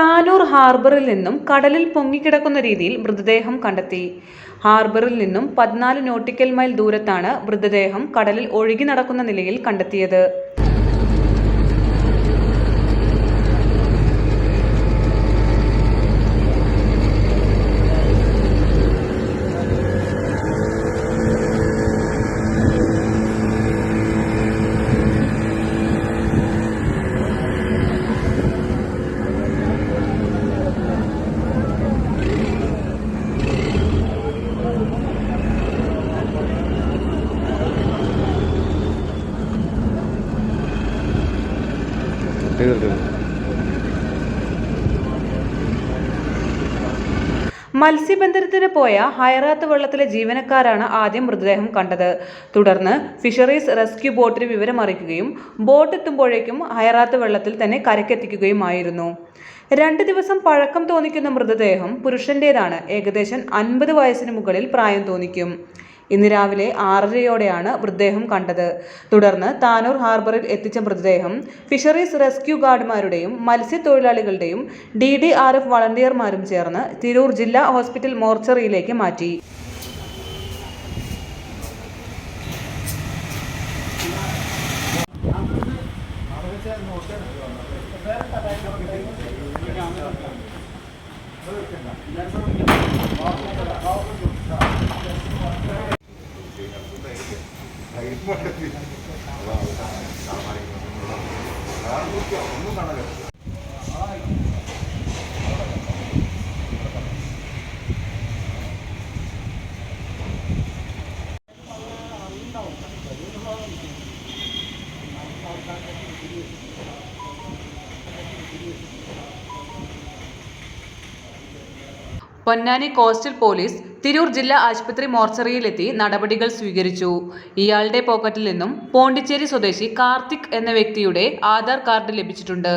താനൂർ ഹാർബറിൽ നിന്നും കടലിൽ പൊങ്ങിക്കിടക്കുന്ന രീതിയിൽ മൃതദേഹം കണ്ടെത്തി. ഹാർബറിൽ നിന്നും പതിനാല് നോട്ടിക്കൽ മൈൽ ദൂരത്താണ് മൃതദേഹം കടലിൽ ഒഴുകി നടക്കുന്ന നിലയിൽ കണ്ടെത്തിയത്. തീർക്കും മത്സ്യബന്ധനത്തിന് പോയ ഹൈറാത്ത് വള്ളത്തിലെ ജീവനക്കാരാണ് ആദ്യം മൃതദേഹം കണ്ടത്. തുടർന്ന് ഫിഷറീസ് റെസ്ക്യൂ ബോട്ടിന് വിവരമറിയിക്കുകയും ബോട്ട് എത്തുമ്പോഴേക്കും ഹൈറാത്ത് വെള്ളത്തിൽ തന്നെ കരക്കെത്തിക്കുകയുമായിരുന്നു. രണ്ട് ദിവസം പഴക്കം തോന്നിക്കുന്ന മൃതദേഹം പുരുഷന്റേതാണ്. ഏകദേശം അൻപത് വയസ്സിന് മുകളിൽ പ്രായം തോന്നിക്കും. ഇന്ന് രാവിലെ ആറരയോടെയാണ് മൃതദേഹം കണ്ടത്. തുടർന്ന് താനൂർ ഹാർബറിൽ എത്തിച്ച മൃതദേഹം ഫിഷറീസ് റെസ്ക്യൂ ഗാർഡുമാരുടെയും മത്സ്യത്തൊഴിലാളികളുടെയും ഡി ഡി ആർ എഫ് വളണ്ടിയർമാരും ചേർന്ന് തിരൂർ ജില്ലാ ഹോസ്പിറ്റൽ മോർച്ചറിയിലേക്ക് മാറ്റി. പൊന്നാനി കോസ്റ്റൽ പോലീസ് തിരൂർ ജില്ലാ ആശുപത്രി മോർച്ചറിയിലെത്തി നടപടികൾ സ്വീകരിച്ചു. ഇയാളുടെ പോക്കറ്റിൽ നിന്നും പോണ്ടിച്ചേരി സ്വദേശി കാർത്തിക് എന്ന വ്യക്തിയുടെ ആധാർ കാർഡ് ലഭിച്ചിട്ടുണ്ട്.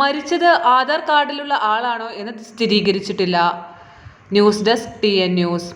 മരിച്ചത് ആധാർ കാർഡിലുള്ള ആളാണോ എന്ന് സ്ഥിരീകരിച്ചിട്ടില്ല. News desk T N news.